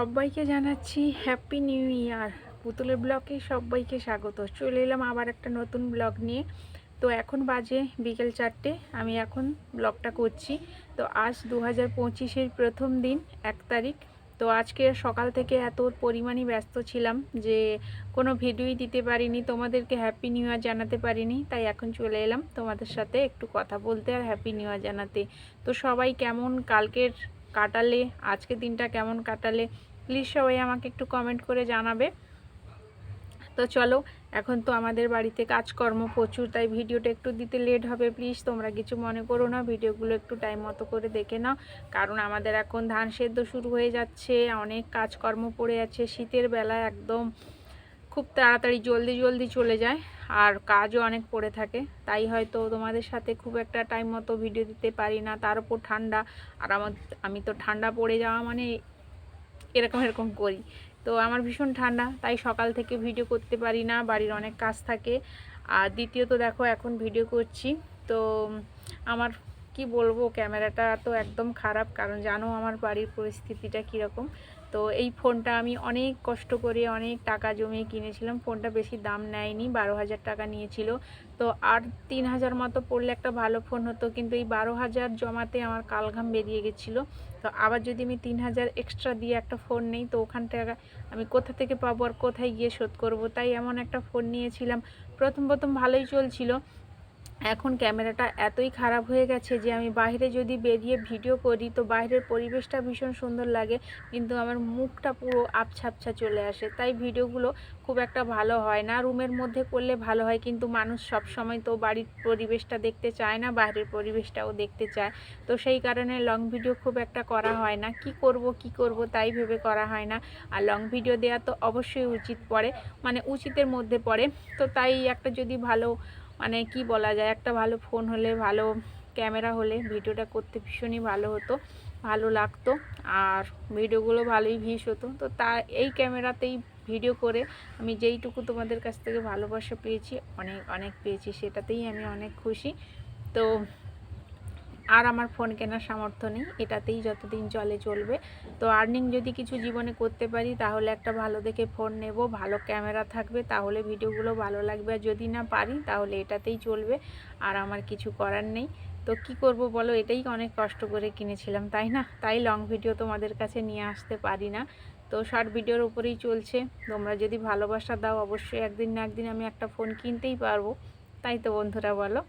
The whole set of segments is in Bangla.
সবাইকে জানাচ্ছি হ্যাপি নিউ ইয়ার পুতুলের ব্লগে সবাইকে স্বাগত। চলে এলাম আবার একটা নতুন ব্লগ নিয়ে। তো এখন বাজে বিকেল চারটে, আমি এখন ব্লগটা করছি। তো আজ দু হাজার পঁচিশের প্রথম দিন, এক তারিখ। তো আজকে সকাল থেকে এত পরিমাণই ব্যস্ত ছিলাম যে কোনো ভিডিওই দিতে পারিনি, তোমাদেরকে হ্যাপি নিউ ইয়ার জানাতে পারিনি। তাই এখন চলে এলাম তোমাদের সাথে একটু কথা বলতে আর হ্যাপি নিউ ইয়ার জানাতে। তো সবাই কেমন কালকের কাটালে আজকে দিনটা কেমন কাটালে প্লিজ সবাই আমাকে একটু কমেন্ট করে জানাবে। তো চলো, এখন তো আমাদের বাড়িতে কাজকর্ম প্রচুর, তাই ভিডিওটা একটু দিতে লেট হবে প্লিজ তোমরা কিছু মনে করো না, ভিডিওগুলো একটু টাইম মতো করে দেখে নাও। কারণ আমাদের এখন ধান সেদ্ধ শুরু হয়ে যাচ্ছে, অনেক কাজকর্ম পড়ে আছে, শীতের বেলা একদম খুব তাড়াতাড়ি জলদি জলদি চলে যায়, আর কাজও অনেক পড়ে থাকে। তাই হয়তো তোমাদের সাথে খুব একটা টাইম মতো ভিডিও দিতে পারি না, তার উপর ঠান্ডা। আর আমার আমি তো ঠান্ডা পড়ে যাওয়া মানে এরকম এরকম করি। তো আমার ভীষণ ঠান্ডা, তাই সকাল থেকে ভিডিও করতে পারি না, বাড়ির অনেক কাজ থাকে। আর দ্বিতীয়ত দেখো, এখন ভিডিও করছি। তো আমার কি বলব, ক্যামেরাটা তো একদম খারাপ, কারণ জানো আমার বাড়ির পরিস্থিতিটা কীরকম। তো এই ফোনটা আমি অনেক কষ্ট করে, অনেক টাকা জমিয়ে কিনেছিলাম। ফোনটা বেশি দাম নেয়নি, বারো হাজার টাকা নিয়েছিল। তো আর তিন হাজার মতো পড়লে একটা ভালো ফোন হতো, কিন্তু এই বারো হাজার জমাতে আমার কালঘাম বেরিয়ে গেছিল। তো আবার যদি আমি তিন হাজার এক্সট্রা দিয়ে একটা ফোন নেই, তো ওখান আমি কোথা থেকে পাবো আর কোথায় গিয়ে শোধ করব? তাই এমন একটা ফোন নিয়েছিলাম। প্রথম প্রথম ভালোই চলছিল এখন ক্যামেরাটা এতই খারাপ হয়ে গেছে যে আমি বাইরে যদি বেরিয়ে ভিডিও করি, তো বাইরের পরিবেশটা ভীষণ সুন্দর লাগে, কিন্তু আমার মুখটা পুরো আবছা চলে আসে। তাই ভিডিওগুলো খুব একটা ভালো হয় না। রুমের মধ্যে করলে ভালো হয়, কিন্তু মানুষ সব সময় তো বাড়ির পরিবেশটা দেখতে চায় না, বাইরের পরিবেশটাও দেখতে চায়। তো সেই কারণে লং ভিডিও খুব একটা করা হয় না। কি করব কি করব তাই ভেবে করা হয় না। আর লং ভিডিও দেওয়া তো অবশ্যই উচিত পড়ে মানে উচিতের মধ্যে পড়ে। তো তাই একটা যদি ভালো মানে কি বলা যায়, একটা ভালো ফোন হলে, ভালো ক্যামেরা হলে ভিডিওটা করতে ভীষণই ভালো হতো, ভালো লাগতো। আর ভিডিওগুলো ভালোই ভিউস হতো। তো তা, এই ক্যামেরাতেই ভিডিও করে আমি যেইটুকু তোমাদের কাছ থেকে ভালোবাসা পেয়েছি, অনেক অনেক পেয়েছি, সেটাতেই আমি অনেক খুশি। তো আর আমার ফোন কেনার সামর্থ্য নেই, এটাতেই যতদিন চলে চলবে। তো আর্নিং যদি কিছু জীবনে করতে পারি, তাহলে একটা ভালো দেখে ফোন নেব, ভালো ক্যামেরা থাকবে, তাহলে ভিডিওগুলো ভালো লাগবে। আর যদি না পারি, তাহলে এটাতেই চলবে, আর আমার কিছু করার নেই। তো কি করব বলো, এটাই অনেক কষ্ট করে কিনেছিলাম, তাই না? তাই লং ভিডিও তোমাদের কাছে নিয়ে আসতে পারি না। তো শর্ট ভিডিওর উপরেই চলছে। তোমরা যদি ভালোবাসা দাও, অবশ্যই একদিন না একদিন আমি একটা ফোন কিনতেই পারব। তাই তো বন্ধুরা বলো।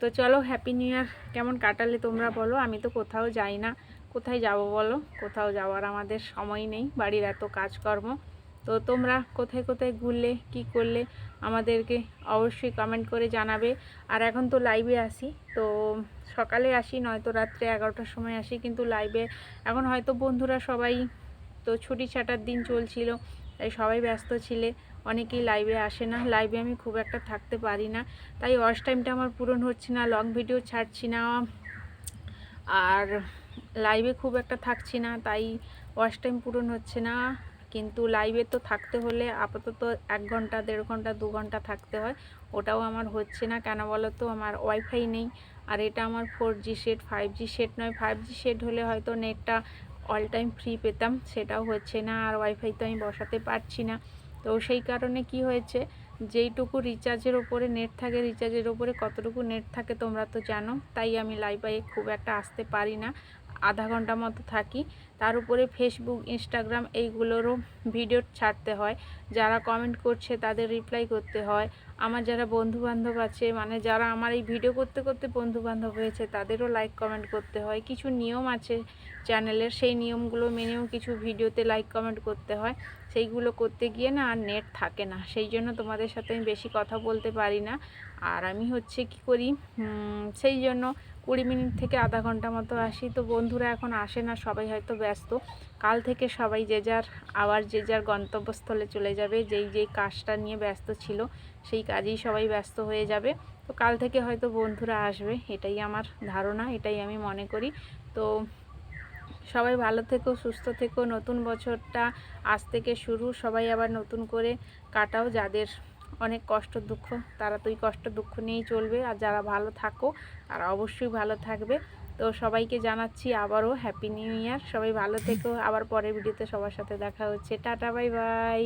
তো চলো হ্যাপি নিউ ইয়ার কেমন কাটালে তোমরা বলো? আমি তো কোথাও যাই না। কোথায় যাব বলো? কোথাও যাওয়ার আমাদের সময় নেই। বাড়ির এত কাজকর্ম। তো তোমরা কোথায় কোথায় ঘুরলে, কি করলে, আমাদেরকে অবশ্যই কমেন্ট করে জানাবে। আর এখন তো লাইভে আসি। তো সকালে আসি, নয়তো রাত্রে এগারোটার সময় আসি। কিন্তু লাইভে এখন হয়তো বন্ধুরা সবাই, তো ছুটি ছাটার দিন চলছিল। তাই সবাই ব্যস্ত ছিলে, অনেকেই লাইভে আসে না। লাইভে আমি খুব একটা থাকতে পারি না। তাই ওয়াশ টাইমটা আমার পূরণ হচ্ছে না লং ভিডিও ছাড়ছি না। আর লাইভে খুব একটা থাকছি না, তাই ওয়াশ টাইম পূরণ হচ্ছে না। কিন্তু লাইভে তো থাকতে হলে আপাতত এক ঘণ্টা, দেড় ঘণ্টা, দু ঘণ্টা থাকতে হয়। ওটাও আমার হচ্ছে না। কেন বলো তো আমার ওয়াইফাই নেই। আর এটা আমার four G set five G set নয়। ফাইভ জি সেট হলে হয়তো নেটটা অল টাইম ফ্রি পেতাম, সেটাও হচ্ছে না, আর ওয়াইফাই তো আমি বসাতে পারছি না। তো সেই কারণে কি হয়েছে, যেইটুকু রিচার্জের ওপরে নেট থাকে রিচার্জের ওপরে কতটুকু নেট থাকে তোমরা তো জানো, তাই আমি লাইভে খুব একটা আসতে পারি না। আধা ঘণ্টা মতো থাকি। তার উপরে ফেসবুক ইনস্টাগ্রাম এইগুলোরও ভিডিও ছাড়তে হয়। যারা কমেন্ট করছে তাদের রিপ্লাই করতে হয়। আমার যারা বন্ধু বান্ধব আছে মানে যারা আমার এই ভিডিও করতে করতে বন্ধু বান্ধব হয়েছে, তাদেরও লাইক কমেন্ট করতে হয়। কিছু নিয়ম আছে চ্যানেলের সেই নিয়মগুলো মেনেও কিছু ভিডিওতে লাইক কমেন্ট করতে হয়। সেইগুলো করতে গিয়ে না আর নেট থাকে না। সেই জন্য তোমাদের সাথে আমি বেশি কথা বলতে পারি না। আর আমি হচ্ছে কি করি? সেই জন্য কুড়ি মিনিট থেকে আধা ঘণ্টা মতো আসি। তো বন্ধুরা এখন আসে না, সবাই হয়তো ব্যস্ত। কাল থেকে সবাই যে যার আবার যে যার গন্তব্যস্থলে চলে যাবে। যেই যেই কাজটা নিয়ে ব্যস্ত ছিল, সেই কাজেই সবাই ব্যস্ত হয়ে যাবে। তো কাল থেকে হয়তো বন্ধুরা আসবে, এটাই আমার ধারণা, এটাই আমি মনে করি। তো সবাই ভালো থেকো, সুস্থ থেকো। নতুন বছরটা আজ থেকে শুরু। সবাই আবার নতুন করে কাটাও যাদের অনেক কষ্ট, দুঃখ, তারা তো ওই কষ্ট, দুঃখ নিয়েই চলবে। আর যারা ভালো থাকো, তারা অবশ্যই ভালো থাকবে। তো সবাইকে জানাচ্ছি আবারও হ্যাপি নিউ ইয়ার সবাই ভালো থেকো। আবার পরের ভিডিওতে সবার সাথে দেখা হচ্ছে। Tata, bye bye.